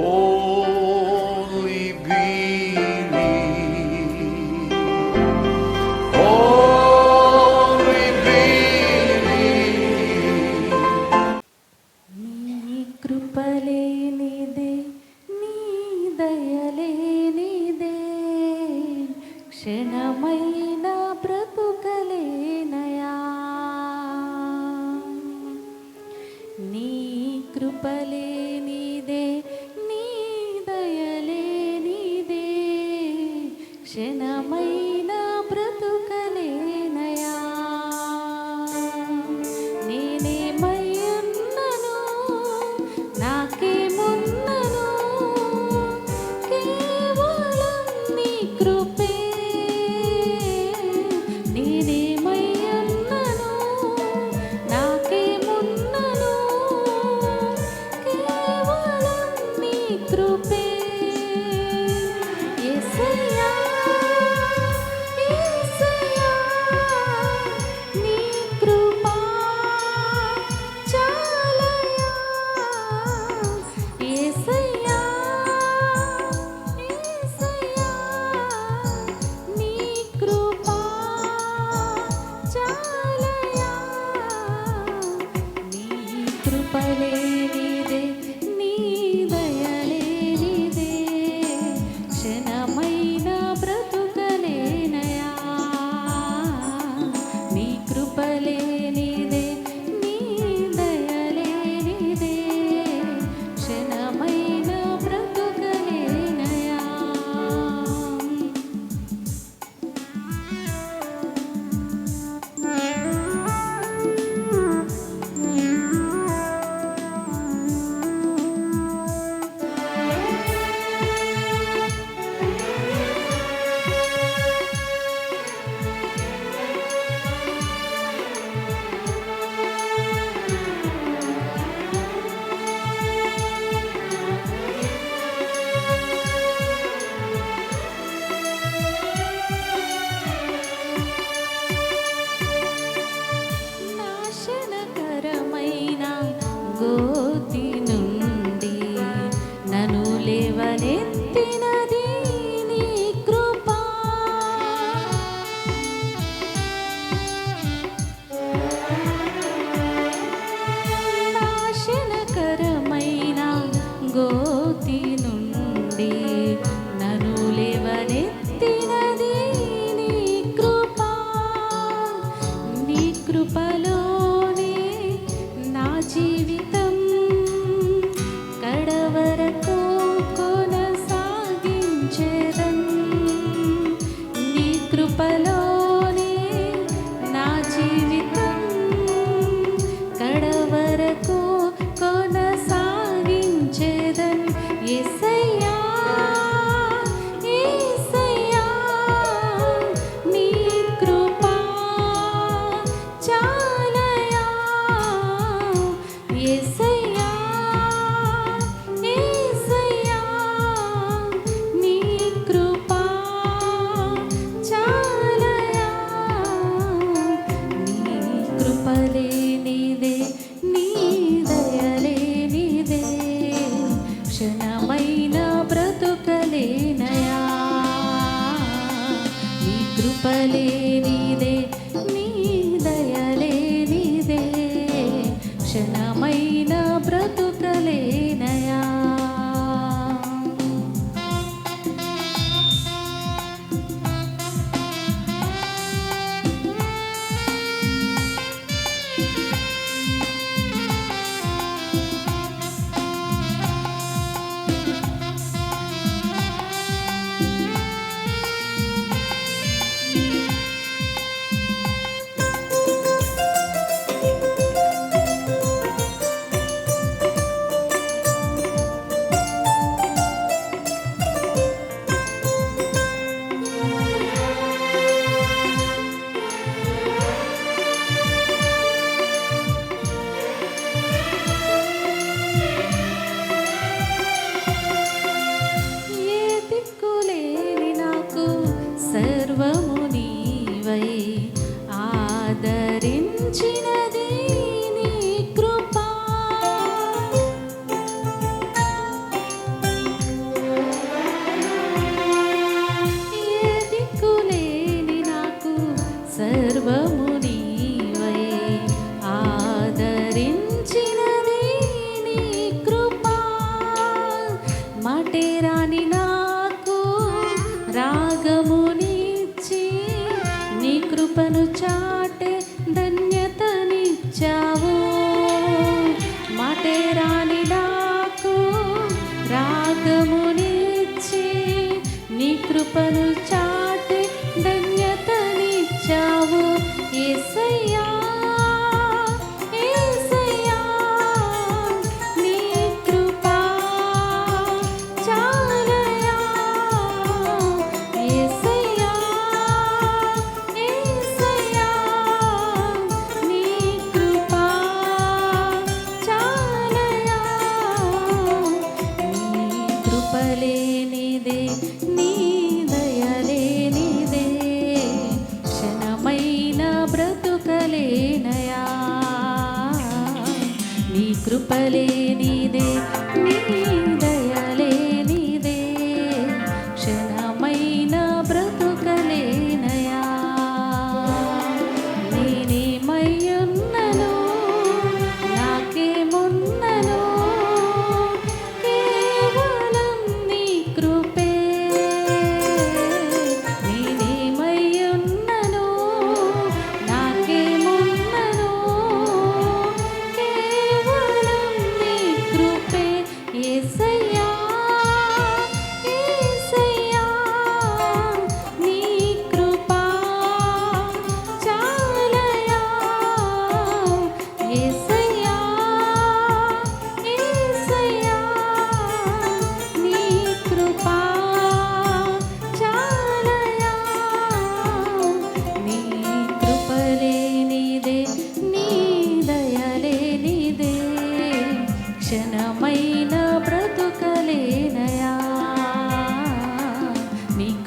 Only believe. Only believe. నీ నీ దయలేనిదే క్షణమైన బ్రతుకలేనయా నీ కృపలే క్షణమై fighting. ಗಾಯಲೇರಿ కృపలేనిదే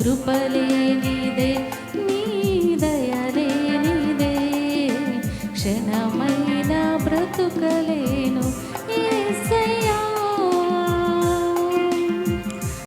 కృపలేనిదే నీ దయలేనిదే క్షణమైన బ్రతుకలే